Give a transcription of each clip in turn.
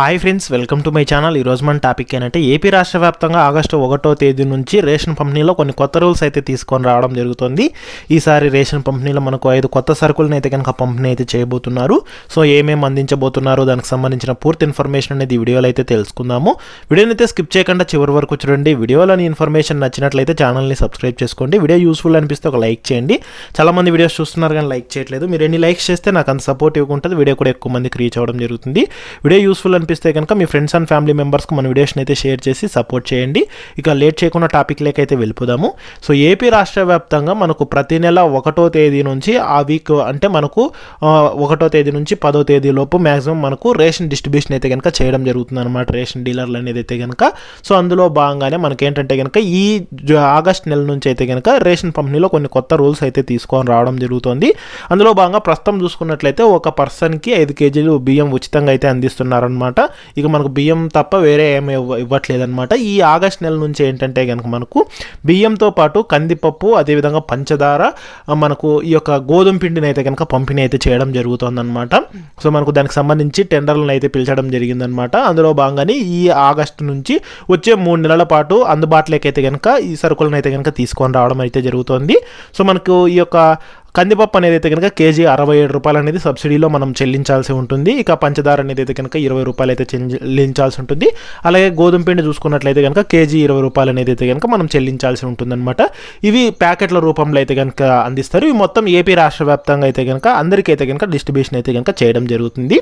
Hi friends welcome to my channel ఈ రోజు మన టాపిక్ ఏంటంటే ఏపీ రాష్ట్ర వ్యాప్తంగా ఆగస్టు ఒకటో తేదీ నుంచి రేషన్ పంపిణీలో కొన్ని కొత్త రూల్స్ అయితే తీసుకొని రావడం జరుగుతుంది. ఈసారి రేషన్ పంపిణీలో మనకు ఐదు కొత్త సరుకులను అయితే కనుక పంపిణీ అయితే చేయబోతున్నారు. సో ఏమేమి అందించబోతున్నారు? దానికి సంబంధించిన పూర్తి ఇన్ఫర్మేషన్ అనేది వీడియోలో అయితే తెలుసుకుందాము. వీడియోని అయితే స్కిప్ చేయకుండా చివరి వరకు చూడండి. వీడియోలోని ఇన్ఫర్మేషన్ నచ్చినట్లయితే ఛానల్ని సబ్స్క్రైబ్ చేసుకోండి. వీడియో యూస్ఫుల్ అనిపిస్తే ఒక లైక్ చేయండి. చాలా మంది వీడియోస్ చూస్తున్నారు కానీ లైక్ చేయట్లేదు. మీరు ఎన్ని లైక్స్ చేస్తే నాకు అంత సపోర్ట్ ఇవ్వకుంటుంది. వీడియో కూడా ఎక్కువ మందికి రీచ్ అవ్వడం జరుగుతుంది. వీడియో యూస్ఫుల్ అనిపిస్తే కనుక మీ ఫ్రెండ్స్ అండ్ ఫ్యామిలీ మెంబర్స్కి మన వీడియోస్ని అయితే షేర్ చేసి సపోర్ట్ చేయండి. ఇక లేట్ చేయకుండా టాపిక్ అయితే వెళ్ళిపోదాము. సో ఏపీ రాష్ట్ర వ్యాప్తంగా మనకు ప్రతి నెల ఒకటో తేదీ నుంచి ఆ వీక్ అంటే మనకు ఒకటో తేదీ నుంచి పదో తేదీ లోపు మ్యాక్సిమం మనకు రేషన్ డిస్ట్రిబ్యూషన్ అయితే కనుక చేయడం జరుగుతుంది అనమాట రేషన్ డీలర్లు అనేది అయితే కనుక. సో అందులో భాగంగానే మనకేంటంటే కనుక ఈ ఆగస్ట్ నెల నుంచి అయితే కనుక రేషన్ పంపిణీలో కొన్ని కొత్త రూల్స్ అయితే తీసుకొని రావడం జరుగుతుంది. అందులో భాగంగా ప్రస్తుతం చూసుకున్నట్లయితే ఒక పర్సన్కి ఐదు కేజీలు బియ్యం ఉచితంగా అయితే అందిస్తున్నారనమాట ఇక మనకు బియ్యం తప్ప వేరే ఏమి ఇవ్వట్లేదనమాట. ఇవ్వట్లేదన్నమాట ఈ ఆగస్ట్ నెల నుంచి ఏంటంటే కనుక మనకు బియ్యంతో పాటు కందిపప్పు అదేవిధంగా పంచదార మనకు ఈ యొక్క గోధుమ పిండిని అయితే కనుక పంపిణీ అయితే చేయడం జరుగుతుందన్నమాట సో మనకు దానికి సంబంధించి టెండర్లను అయితే పిలిచడం జరిగిందనమాట. అందులో భాగంగానే ఈ ఆగస్టు నుంచి వచ్చే మూడు నెలల పాటు అందుబాటులోకి అయితే కనుక ఈ సరుకులను అయితే కనుక తీసుకొని రావడం అయితే జరుగుతుంది. సో మనకు ఈ యొక్క కందిపప్పు అనేది అయితే కనుక కేజీ అరవై ఏడు రూపాయలు అనేది సబ్సిడీలో మనం చెల్లించాల్సి ఉంటుంది. ఇక పంచదార అనేది అయితే కనుక ఇరవై రూపాయలు అయితే చెల్లించాల్సి ఉంటుంది. అలాగే గోధుమ పిండి చూసుకున్నట్లయితే కనుక కేజీ ఇరవై రూపాయలు అనేది అయితే కనుక మనం చెల్లించాల్సి ఉంటుందన్నమాట. ఇవి ప్యాకెట్ల రూపంలో అయితే కనుక అందిస్తారు. ఇవి మొత్తం ఏపీ రాష్ట్ర వ్యాప్తంగా అయితే కనుక అందరికీ అయితే కనుక డిస్ట్రిబ్యూషన్ అయితే కనుక చేయడం జరుగుతుంది.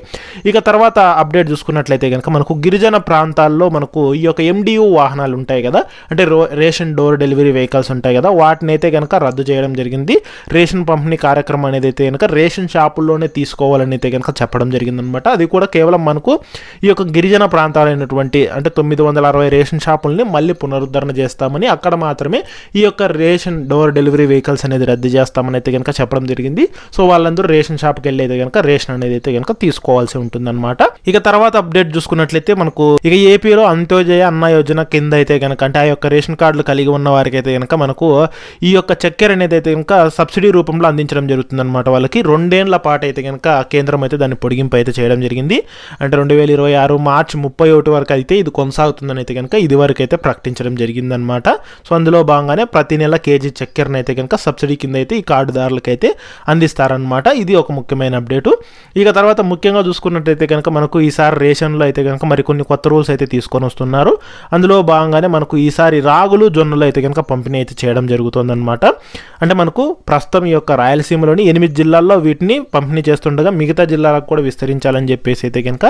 ఇక తర్వాత అప్డేట్ చూసుకున్నట్లయితే కనుక మనకు గిరిజన ప్రాంతాల్లో మనకు ఈ యొక్క ఎండియూ వాహనాలు ఉంటాయి కదా. అంటే రో రేషన్ డోర్ డెలివరీ వెహికల్స్ ఉంటాయి కదా. వాటిని అయితే కనుక రద్దు చేయడం జరిగింది. రేషన్ పంపిణీ కార్యక్రమం అనేది అయితే కనుక రేషన్ షాపుల్లోనే తీసుకోవాలని అయితే కనుక చెప్పడం జరిగిందనమాట. అది కూడా కేవలం మనకు ఈ యొక్క గిరిజన ప్రాంతాలైనటువంటి అంటే తొమ్మిది వందల అరవై రేషన్ షాపుల్ని మళ్ళీ పునరుద్ధరణ చేస్తామని అక్కడ మాత్రమే ఈ యొక్క రేషన్ డోర్ డెలివరీ వెహికల్స్ అనేది రద్దు చేస్తామని అయితే కనుక చెప్పడం జరిగింది. సో వాళ్ళందరూ రేషన్ షాప్కి వెళ్ళి అయితే కనుక రేషన్ అనేది అయితే కనుక తీసుకోవాల్సి ఉంటుందన్నమాట. ఇక తర్వాత అప్డేట్ చూసుకున్నట్లయితే మనకు ఇక ఏపీలో అంత్యోదయ అన్న యోజన కింద అయితే కనుక అంటే ఆ యొక్క రేషన్ కార్డులు కలిగి ఉన్న వారికి అయితే కనుక మనకు ఈ యొక్క చక్కెర అనేది అయితే కనుక సబ్సిడీ రూపంలో అందించడం జరుగుతుంది అనమాట వాళ్ళకి రెండేళ్ళ పాటు అయితే కనుక కేంద్రం అయితే దాన్ని పొడిగింపు అయితే చేయడం జరిగింది. అంటే రెండు వేల ఇరవై ఆరు మార్చి ముప్పై ఒకటి వరకు అయితే ఇది కొనసాగుతుందని అయితే కనుక ఇది వరకు అయితే ప్రకటించడం జరిగిందనమాట సో అందులో భాగంగానే ప్రతి నెల కేజీ చక్కెరను అయితే కనుక సబ్సిడీ కింద అయితే ఈ కార్డుదారులకు అయితే అందిస్తారనమాట ఇది ఒక ముఖ్యమైన అప్డేటు. ఇక తర్వాత ముఖ్యంగా చూసుకున్నట్టయితే కనుక మనకు ఈసారి రేషన్లో అయితే కనుక మరికొన్ని కొత్త రూల్స్ అయితే తీసుకొని వస్తున్నారు. అందులో భాగంగానే మనకు ఈసారి రాగులు జొన్నలు అయితే కనుక పంపిణీ అయితే చేయడం జరుగుతుందన్నమాట. అంటే మనకు ప్రస్తుతం ఈ యొక్క రాయలసీమలోని ఎనిమిది జిల్లాల్లో వీటిని పంపిణీ చేస్తుండగా మిగతా జిల్లాలకు కూడా విస్తరించాలని చెప్పేసి అయితే కనుక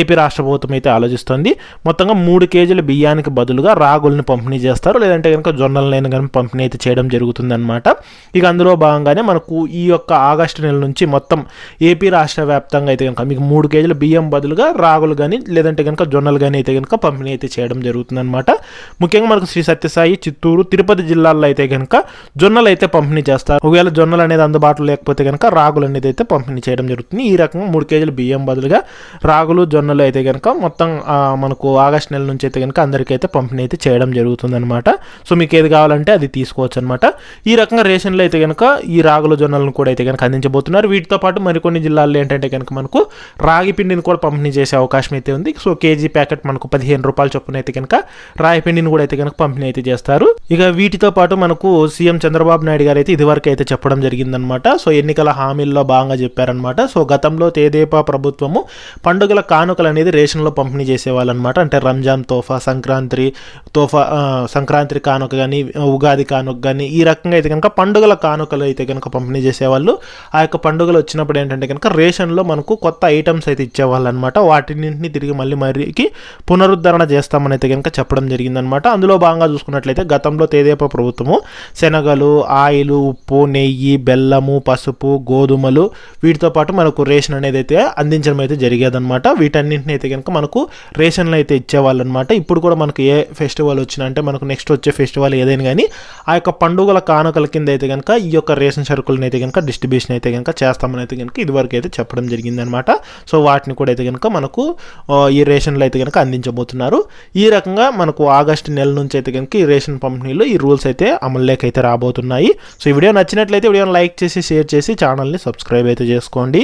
ఏపీ రాష్ట్ర ప్రభుత్వం అయితే ఆలోచిస్తోంది. మొత్తంగా మూడు కేజీల బియ్యానికి బదులుగా రాగులను పంపిణీ చేస్తారు. లేదంటే కనుక జొన్నలనైనా కానీ పంపిణీ అయితే చేయడం జరుగుతుందన్నమాట. ఇక అందులో భాగంగానే మనకు ఈ యొక్క ఆగస్టు నెల నుంచి మొత్తం ఏపీ రాష్ట్ర వ్యాప్తంగా అయితే కనుక మీకు మూడు కేజీల బియ్యం బదులుగా రాగులు కానీ లేదంటే కనుక జొన్నలు కానీ అయితే కనుక పంపిణీ అయితే చేయడం జరుగుతుందన్నమాట. ముఖ్యంగా మనకు శ్రీ సత్యసాయి చిత్తూరు తిరుపతి జిల్లాల్లో అయితే కనుక జొన్నలు అయితే పంపిణీ చేస్తారు. ఒకవేళ జొన్నలు అనేది అందుబాటులో లేకపోతే కనుక రాగులు అనేది అయితే పంపిణీ చేయడం జరుగుతుంది. ఈ రకంగా మూడు కేజీల బియ్యం బదులుగా రాగులు జొన్నలు అయితే కనుక మొత్తం మనకు ఆగస్ట్ నెల నుంచి అయితే కనుక అందరికీ అయితే పంపిణీ అయితే చేయడం జరుగుతుందన్నమాట. సో మీకు ఏది కావాలంటే అది తీసుకోవచ్చు అనమాట ఈ రకంగా రేషన్లో అయితే కనుక ఈ రాగుల జొన్నలను కూడా అయితే కనుక అందించబోతున్నారు. వీటితో పాటు మరికొన్ని జిల్లాల్లో ఏంటంటే కనుక మనకు రాగి పిండిని కూడా పంపిణీ చేసే అవకాశం అయితే ఉంది. సో కేజీ ప్యాకెట్ మనకు పదిహేను రూపాయల చొప్పున అయితే కనుక రాగి పిండిని కూడా అయితే కనుక పంపిణీ అయితే చేస్తారు. ఇక వీటితో పాటు మనకు సీఎం చంద్రబాబు నాయుడు గారు అయితే ఇదివరకు అయితే చెప్పడం జరిగింది. జరిగిందనమాట. సో ఎన్నికల హామీల్లో భాగంగా చెప్పారనమాట. సో గతంలో తేదేపా ప్రభుత్వము పండుగల కానుకలు అనేది రేషన్లో పంపిణీ చేసేవాళ్ళనమాట. అంటే రంజాన్ తోఫా సంక్రాంతి తోఫా సంక్రాంతి కానుక కానీ ఉగాది కానుక కానీ ఈ రకంగా అయితే కనుక పండుగల కానుకలు అయితే కనుక పంపిణీ చేసేవాళ్ళు. ఆ యొక్క పండుగలు వచ్చినప్పుడు ఏంటంటే కనుక రేషన్లో మనకు కొత్త ఐటమ్స్ అయితే ఇచ్చేవాళ్ళు అనమాట వాటిని తిరిగి మళ్ళీ మరికి పునరుద్ధరణ చేస్తామని అయితే కనుక చెప్పడం జరిగిందనమాట. అందులో భాగంగా చూసుకున్నట్లయితే గతంలో తేదేపా ప్రభుత్వము శనగలు ఆయిల్ ఉప్పు నెయ్యి బెల్లము పసుపు గోధుమలు వీటితో పాటు మనకు రేషన్ అనేది అయితే అందించడం అయితే జరిగేదన్నమాట. వీటన్నింటిని అయితే కనుక మనకు రేషన్లు అయితే ఇచ్చేవాళ్ళు అనమాట ఇప్పుడు కూడా మనకు ఏ ఫెస్టివల్ వచ్చినా అంటే మనకు నెక్స్ట్ వచ్చే ఫెస్టివల్ ఏదైనా కానీ ఆ యొక్క పండుగల కానుకల కింద అయితే కనుక ఈ యొక్క రేషన్ సరుకులను అయితే కనుక డిస్ట్రిబ్యూషన్ అయితే కనుక చేస్తామని అయితే కనుక ఇదివరకు అయితే చెప్పడం జరిగిందనమాట సో వాటిని కూడా అయితే కనుక మనకు ఈ రేషన్లు అయితే కనుక అందించబోతున్నారు. ఈ రకంగా మనకు ఆగస్టు నెల నుంచి అయితే కనుక ఈ రేషన్ పంపిణీలో ఈ రూల్స్ అయితే అమల్లోకి అయితే రాబోతున్నాయి. సో ఈ వీడియో నచ్చినట్లయితే వీడియోని లైక్ చేసి షేర్ చేసి ఛానల్ని సబ్స్క్రైబ్ అయితే చేసుకోండి.